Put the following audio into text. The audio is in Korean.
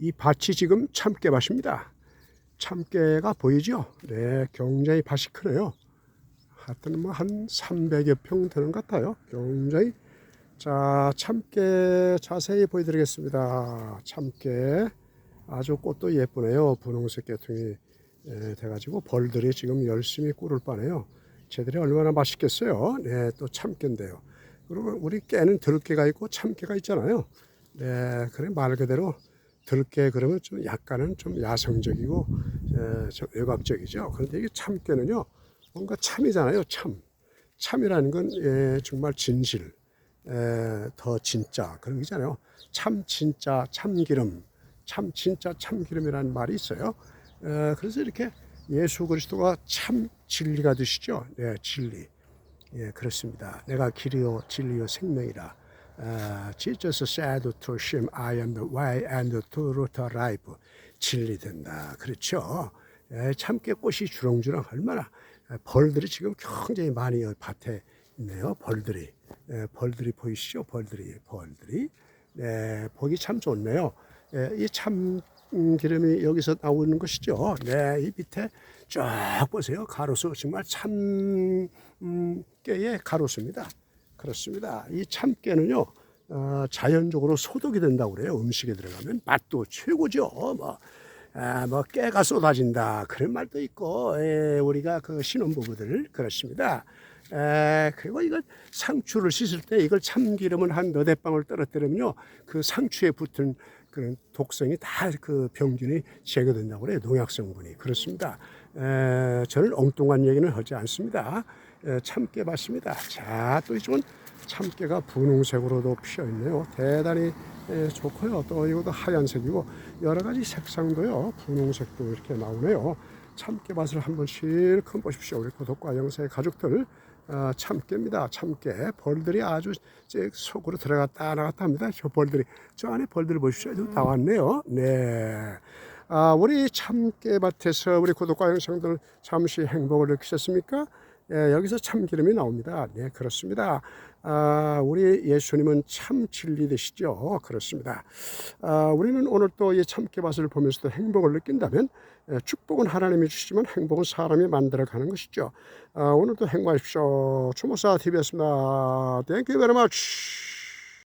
이 밭이 지금 참깨밭입니다. 참깨가 보이죠? 네, 굉장히 밭이 크네요. 하여튼 뭐 한 300여 평 되는 것 같아요. 굉장히 자 참깨 자세히 보여드리겠습니다. 참깨 아주 꽃도 예쁘네요. 분홍색 계통이 에, 돼가지고 벌들이 지금 열심히 꿀을 빠네요. 쟤들이 얼마나 맛있겠어요. 네, 또 참깨인데요. 그리고 우리 깨는 들깨가 있고 참깨가 있잖아요. 네, 그래 말 그대로 들깨 그러면 좀 약간은 좀 야성적이고 에, 좀 외곽적이죠. 그런데 이게 참깨는요, 뭔가 참이잖아요. 참. 참이라는 건 예, 정말 진실, 에, 더 진짜 그런 거 있잖아요. 참 진짜 참기름, 참 진짜 참기름이라는 말이 있어요. 에, 그래서 이렇게 예수 그리스도가 참 진리가 되시죠. 네, 진리. 예, 그렇습니다. 내가 길이요 진리요 생명이라. 아, Jesus said to him, I am the way and the truth life. 진리된다. 그렇죠. 예, 참깨 꽃이 주렁주렁 얼마나 예, 벌들이 지금 굉장히 많이 이 밭에 있네요. 벌들이. 예, 벌들이 보이시죠? 벌들이, 벌들이. 네, 보기 참 좋네요. 예, 이참 기름이 여기서 나오는 것이죠. 네, 이 밑에 쫙 보세요. 가로수 정말 참깨의 가로수입니다. 그렇습니다. 이 참깨는요, 어, 자연적으로 소독이 된다고 그래요. 음식에 들어가면 맛도 최고죠. 뭐, 아, 뭐 깨가 쏟아진다 그런 말도 있고, 예, 우리가 그 신혼부부들 그렇습니다. 에, 그리고 이걸 상추를 씻을 때 이걸 참기름을 한 너댓 방울 떨어뜨리면요, 그 상추에 붙은 그런 독성이 다 그 병균이 제거된다고 그래요. 농약 성분이 그렇습니다. 에, 저는 엉뚱한 얘기는 하지 않습니다. 에, 참깨 봤습니다. 자, 또 이쪽은 참깨가 분홍색으로도 피어 있네요. 대단히 에, 좋고요. 또 이것도 하얀색이고 여러 가지 색상도요. 분홍색도 이렇게 나오네요. 참깨 맛을 한번 실컷 보십시오. 우리 구독과 영상의 가족들 아, 참깨입니다. 참깨 벌들이 아주 제 속으로 들어갔다 나갔다 합니다. 저 벌들이 저 안에 벌들 보십시오. 좀다 왔네요. 네. 아, 우리 참깨밭에서 우리 구독과 영상들 잠시 행복을 느끼셨습니까? 예, 여기서 참기름이 나옵니다. 네, 그렇습니다. 아, 우리 예수님은 참 진리 되시죠. 그렇습니다. 아, 우리는 오늘 또 이 참깨밭을 보면서도 행복을 느낀다면 예, 축복은 하나님이 주시지만 행복은 사람이 만들어가는 것이죠. 아, 오늘도 행복하십시오. 추모사 TV였습니다. Thank you very much.